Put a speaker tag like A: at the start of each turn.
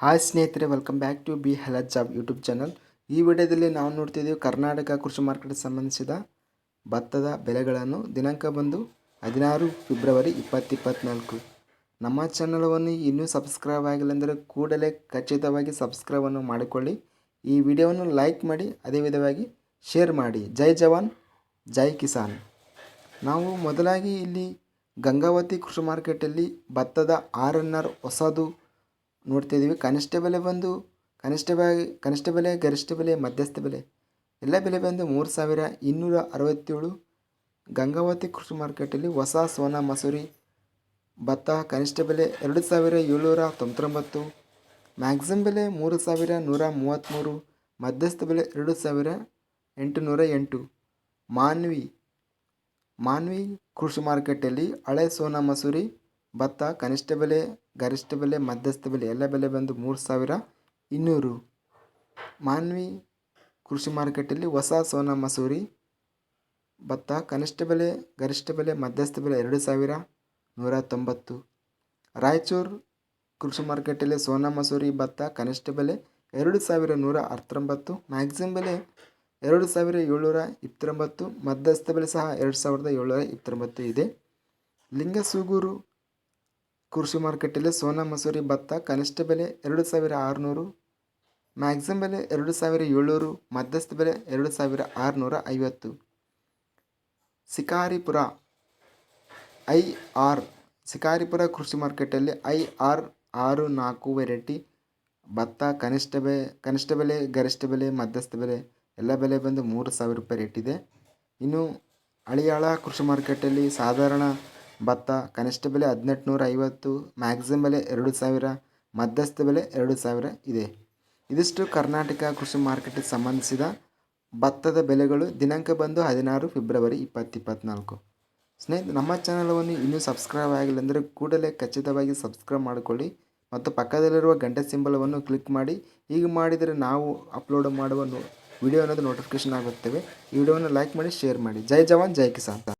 A: Hi ಸ್ನೇಹಿತರೆ welcome back to B health job YouTube channel ಈ ವಿಡಿಯೋದಲ್ಲಿ ನಾವು ನೋಡ್ತಿದ್ದೀವಿ ಕರ್ನಾಟಕ ಕೃಷಿ ಮಾರ್ಕೆಟ್ಗೆ ಸಂಬಂಧಿಸಿದ ಭತ್ತದ ಬೆಲೆಗಳನ್ನು ದಿನಾಂಕ ಬಂದು ಹದಿನಾರು ಫೆಬ್ರವರಿ ಇಪ್ಪತ್ತಿಪ್ಪತ್ನಾಲ್ಕು. ನಮ್ಮ ಚಾನಲವನ್ನು ಇನ್ನೂ ಸಬ್ಸ್ಕ್ರೈಬ್ ಆಗಿಲ್ಲ ಅಂದರೆ ಕೂಡಲೇ ಖಚಿತವಾಗಿ ಸಬ್ಸ್ಕ್ರೈಬನ್ನು ಮಾಡಿಕೊಳ್ಳಿ. ಈ ವಿಡಿಯೋವನ್ನು ಲೈಕ್ ಮಾಡಿ, ಅದೇ ವಿಧವಾಗಿ ಶೇರ್ ಮಾಡಿ. ಜೈ ಜವಾನ್, ಜೈ ಕಿಸಾನ್. ನಾವು ಮೊದಲಾಗಿ ಇಲ್ಲಿ ಗಂಗಾವತಿ ಕೃಷಿ ಮಾರ್ಕೆಟಲ್ಲಿ ಭತ್ತದ ಆರ್ ಎನ್ ಆರ್ ಹೊಸದು ನೋಡ್ತಿದ್ದೀವಿ ಕನಿಷ್ಠ ಬೆಲೆ ಬಂದು ಕನಿಷ್ಠ ಬೆಲೆ ಕನಿಷ್ಠ ಬೆಲೆ, ಗರಿಷ್ಠ ಬೆಲೆ, ಮಧ್ಯಸ್ಥ ಬೆಲೆ, ಎಲ್ಲ ಬೆಲೆ ಬಂದು ಮೂರು ಸಾವಿರ ಇನ್ನೂರ ಅರವತ್ತೇಳು. ಗಂಗಾವತಿ ಕೃಷಿ ಮಾರ್ಕೆಟಲ್ಲಿ ಹೊಸ ಸೋನಾ ಮಸೂರಿ ಭತ್ತ ಕನಿಷ್ಠ ಬೆಲೆ ಎರಡು ಸಾವಿರ ಏಳ್ನೂರ ತೊಂಬತ್ತೊಂಬತ್ತು. ಮ್ಯಾಕ್ಸಿಮಮ್ ಬೆಲೆ ಮೂರು ಸಾವಿರ ನೂರ ಮೂವತ್ತ್ಮೂರು. ಮಧ್ಯಸ್ಥ ಬೆಲೆ ಎರಡು ಸಾವಿರ ಎಂಟುನೂರ ಎಂಟು. ಮಾನ್ವಿ ಮಾನ್ವಿ ಕೃಷಿ ಮಾರ್ಕೆಟಲ್ಲಿ ಹಳೆ ಸೋನಾ ಮಸೂರಿ ಭತ್ತ, ಕನಿಷ್ಠ ಬೆಲೆ, ಗರಿಷ್ಠ ಬೆಲೆ, ಮಧ್ಯಸ್ಥ ಬೆಲೆ, ಎಲ್ಲ ಬೆಲೆ ಬಂದು ಮೂರು ಸಾವಿರ ಇನ್ನೂರು. ಮಾನ್ವಿ ಕೃಷಿ ಮಾರುಕಟ್ಟೆಯಲ್ಲಿ ಹೊಸ ಸೋನಾ ಮಸೂರಿ. ಭತ್ತ, ಕನಿಷ್ಠ ಬೆಲೆ, ಗರಿಷ್ಠ ಬೆಲೆ, ಮಧ್ಯಸ್ಥ ಬೆಲೆ ಎರಡು ಸಾವಿರ ನೂರ ತೊಂಬತ್ತು. ರಾಯಚೂರು ಕೃಷಿ ಮಾರುಕಟ್ಟೆಯಲ್ಲಿ ಸೋನಾ ಮಸೂರಿ, ಭತ್ತ, ಕನಿಷ್ಠ ಬೆಲೆ ಎರಡು ಸಾವಿರ ನೂರ ಹತ್ತೊಂಬತ್ತು ಮ್ಯಾಕ್ಸಿಮಮ್ ಬೆಲೆ ಎರಡು ಸಾವಿರ ಏಳ್ನೂರ ಇಪ್ಪತ್ತೊಂಬತ್ತು. ಮಧ್ಯಸ್ಥ ಬೆಲೆ ಸಹ ಎರಡು ಸಾವಿರದ ಏಳ್ನೂರ ಇಪ್ಪತ್ತೊಂಬತ್ತು ಇದೆ. ಲಿಂಗಸೂಗೂರು ಕೃಷಿ ಮಾರ್ಕೆಟಲ್ಲಿ ಸೋನಾ, ಮಸೂರಿ, ಭತ್ತ, ಕನಿಷ್ಠ ಬೆಲೆ ಎರಡು ಸಾವಿರ ಆರುನೂರು ಮ್ಯಾಕ್ಸಿಮಮ್ ಬೆಲೆ ಎರಡು ಸಾವಿರ ಏಳ್ನೂರು, ಮಧ್ಯಸ್ಥ ಬೆಲೆ ಎರಡು ಸಾವಿರ ಆರುನೂರ ಐವತ್ತು. ಶಿಕಾರಿಪುರ, ಐ ಆರ್, ಶಿಕಾರಿಪುರ ಕೃಷಿ ಮಾರ್ಕೆಟಲ್ಲಿ ಐ ಆರ್ ಆರು ನಾಲ್ಕು ವೆರೈಟಿ, ಭತ್ತ, ಕನಿಷ್ಠ ಬೆಲೆ ಕನಿಷ್ಠ ಬೆಲೆ, ಗರಿಷ್ಠ ಬೆಲೆ, ಮಧ್ಯಸ್ಥ ಬೆಲೆ, ಎಲ್ಲ ಬೆಲೆ ಬಂದು ಮೂರು ಸಾವಿರ ರೂಪಾಯಿ ರೇಟ್ ಇದೆ. ಇನ್ನು ಹಳಿಯಾಳ ಕೃಷಿ ಮಾರ್ಕೆಟಲ್ಲಿ ಸಾಧಾರಣ ಭತ್ತ, ಕನಿಷ್ಠ ಬೆಲೆ ಹದಿನೆಂಟುನೂರ ಐವತ್ತು ಮ್ಯಾಕ್ಸಿಮಮ್ ಬೆಲೆ ಎರಡು ಸಾವಿರ ಮಧ್ಯಸ್ಥ ಬೆಲೆ ಎರಡು ಸಾವಿರ ಇದೆ. ಇದಿಷ್ಟು ಕರ್ನಾಟಕ ಕೃಷಿ ಮಾರ್ಕೆಟಿಗೆ ಸಂಬಂಧಿಸಿದ ಭತ್ತದ ಬೆಲೆಗಳು ದಿನಾಂಕ ಬಂದು ಹದಿನಾರು ಫೆಬ್ರವರಿ ಇಪ್ಪತ್ತಿಪ್ಪತ್ನಾಲ್ಕು. ಸ್ನೇಹಿತರೆ, ನಮ್ಮ ಚಾನಲನ್ನು ಇನ್ನೂ ಸಬ್ಸ್ಕ್ರೈಬ್ ಆಗಿಲ್ಲ ಅಂದರೆ ಕೂಡಲೇ ಖಚಿತವಾಗಿ ಸಬ್ಸ್ಕ್ರೈಬ್ ಮಾಡಿಕೊಳ್ಳಿ ಮತ್ತು ಪಕ್ಕದಲ್ಲಿರುವ ಗಂಟೆ ಸಿಂಬಲವನ್ನು ಕ್ಲಿಕ್ ಮಾಡಿ. ಹೀಗೆ ಮಾಡಿದರೆ ನಾವು ಅಪ್ಲೋಡ್ ಮಾಡುವ ವಿಡಿಯೋ ಅನ್ನೋದು ನೋಟಿಫಿಕೇಶನ್ ಆಗುತ್ತವೆ. ಈ ವಿಡಿಯೋವನ್ನು ಲೈಕ್ ಮಾಡಿ ಶೇರ್ ಮಾಡಿ. ಜೈ ಜವಾನ್, ಜೈ ಕಿಸಾನ್.